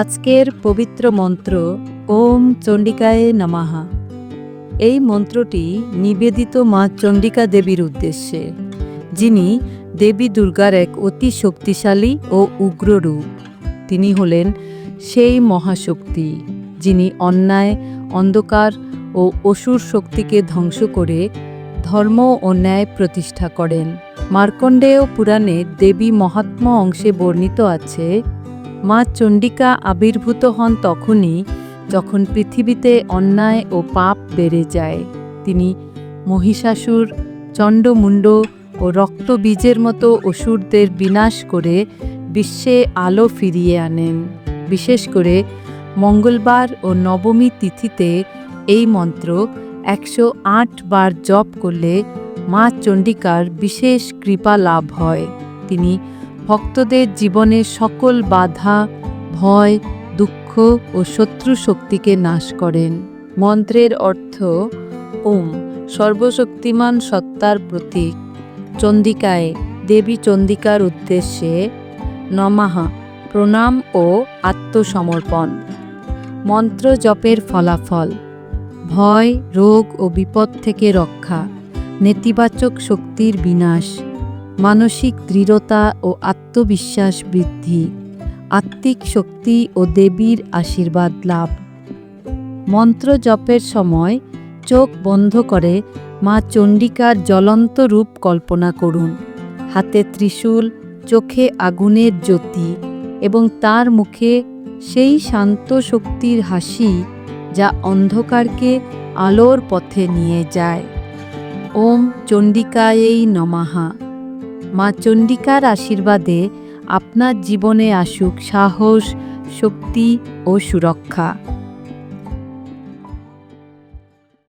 আজকের পবিত্র মন্ত্র, ওম চণ্ডিকায় নামাহা এই মন্ত্রটি নিবেদিত মা চণ্ডিকা দেবীর উদ্দেশ্যে, যিনি দেবী দুর্গার এক অতি শক্তিশালী ও উগ্র রূপ। তিনি হলেন সেই মহাশক্তি, যিনি অন্যায়, অন্ধকার ও অসুর শক্তিকে ধ্বংস করে ধর্ম ও ন্যায় প্রতিষ্ঠা করেন। মার্কণ্ডেয় পুরাণে দেবী মহাত্ম অংশে বর্ণিত আছে মা চণ্ডিকা আবির্ভূত হন তখনই যখন পৃথিবীতে অন্যায় ও পাপ বেড়ে যায়। তিনি মহিষাসুর, চণ্ডমুণ্ড ও রক্তবীজের মতো অসুরদের বিনাশ করে বিশ্বে আলো ফিরিয়ে আনেন। বিশেষ করে মঙ্গলবার ও নবমী তিথিতে এই মন্ত্র একশো আট বার জপ করলে মা চণ্ডিকার বিশেষ কৃপা লাভ হয়। তিনি ভক্তদের জীবনে সকল বাধা, ভয়, দুঃখ ও শত্রু শক্তিকে নাশ করেন। মন্ত্রের অর্থ, ওম, সর্বশক্তিমান সত্তার প্রতীক। চণ্ডিকায় দেবী চণ্ডিকার উদ্দেশ্যে নমাহা প্রণাম ও আত্মসমর্পণ। মন্ত্র জপের ফলাফল, ভয়, রোগ ও বিপদ থেকে রক্ষা, নেতিবাচক শক্তির বিনাশ। মানসিক দৃঢ়তা ও আত্মবিশ্বাস বৃদ্ধি, আত্মিক শক্তি ও দেবীর আশীর্বাদ লাভ। মন্ত্র জপের সময় চোখ বন্ধ করে মা চণ্ডিকার জ্বলন্ত রূপ কল্পনা করুন। হাতে ত্রিশূল, চোখে আগুনের জ্যোতি এবং তার মুখে সেই শান্ত শক্তির হাসি যা অন্ধকারকে আলোর পথে নিয়ে যায়। ওম চণ্ডিকায়েই নমাহা মা চণ্ডিকার আশীর্বাদে আপনার জীবনে আসুক সাহস শক্তি ও সুরক্ষা।